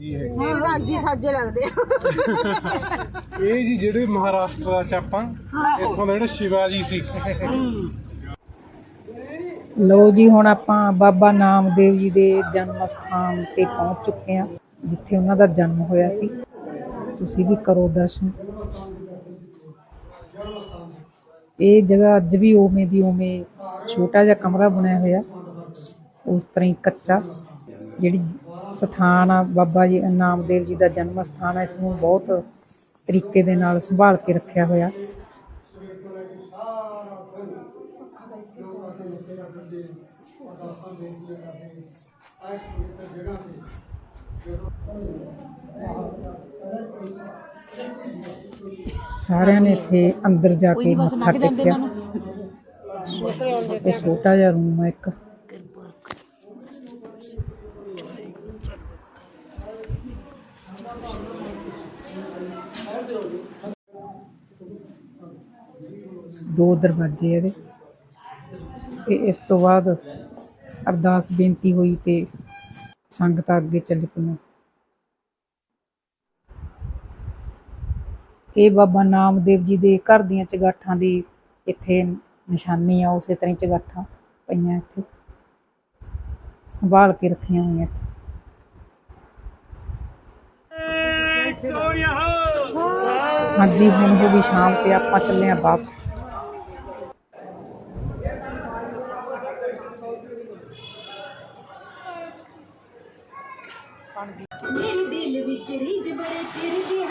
ਜੀ ਹੈ ਇਹ ਤਾਂ ਅੱਜ ਹੀ। ਸਾਜੇ ਲੱਗਦੇ ਆ। ਇਹ ਜੀ ਜਿਹੜੇ ਮਹਾਰਾਸ਼ਟਰ ਦਾ ਚਾਪਾਂ ਇੱਥੋਂ ਦਾ ਜਿਹੜਾ ਸ਼ਿਵਾਜੀ ਸੀ। ਲੋ ਜੀ ਹੁਣ ਆਪਾਂ ਬਾਬਾ ਨਾਮਦੇਵ ਜੀ ਦੇ ਜਨਮ ਸਥਾਨ ਤੇ ਪਹੁੰਚ ਚੁੱਕੇ ਹਾਂ ਜਿੱਥੇ ਉਹਨਾਂ ਦਾ ਜਨਮ ਹੋਇਆ ਸੀ। ਤੁਸੀਂ ਵੀ ਕਰੋ ਦਰਸ਼ਨ। ਇਹ ਜਗ੍ਹਾ ਅੱਜ ਵੀ ਉਵੇਂ ਦੀ ਉਵੇਂ ਛੋਟਾ ਜਿਹਾ ਕਮਰਾ ਬਣਿਆ ਹੋਇਆ ਉਸ ਤਰ੍ਹਾਂ ਹੀ ਕੱਚਾ ਜਿਹੜੀ ਸਥਾਨ ਆ। ਬਾਬਾ ਜੀ ਨਾਮਦੇਵ ਜੀ ਦਾ ਜਨਮ ਸਥਾਨ ਹੈ ਇਸ ਨੂੰ ਬਹੁਤ ਤਰੀਕੇ ਦੇ ਨਾਲ ਸੰਭਾਲ ਕੇ ਰੱਖਿਆ ਹੋਇਆ। ਸਾਰਿਆਂ ਨੇ ਇੱਥੇ ਅੰਦਰ ਜਾ ਕੇ ਮੱਥਾ ਟੇਕਿਆ। ਇਹ ਛੋਟਾ ਜਿਹਾ ਰੂਮ ਹੈ ਇੱਕ। ਦੋ ਦਰਵਾਜ਼ੇ ਇਹਦੇ। ਤੇ ਇਸ ਤੋਂ ਬਾਅਦ ਅਰਦਾਸ ਬੇਨਤੀ ਹੋਈ ਤੇ ਸੰਗਤਾਂ ਅੱਗੇ ਚੱਲ ਪਈਆਂ ਇਹ ਬਾਬਾ ਨਾਮਦੇਵ ਜੀ ਦੇ ਘਰ ਦੀਆਂ ਚਗਾਠਾਂ ਦੀ ਇੱਥੇ ਨਿਸ਼ਾਨੀ ਆ, ਉਸੇ ਤਰ੍ਹਾਂ ਹੀ ਚਗਾਠਾਂ ਪਈਆਂ ਇੱਥੇ। ਸੰਭਾਲ ਕੇ ਰੱਖੀਆਂ ਹੋਈਆਂ ਇੱਥੇ। ਹਾਂਜੀ ਹੁਣ ਹੋ ਗਈ ਸ਼ਾਮ ਤੇ ਆਪਾਂ ਚੱਲੇ ਆ ਵਾਪਸ ਮੇਰੇ ਦਿਲ ਵਿੱਚ ਰੀਝ ਬੜੇ ਚਿਰ ਦੀ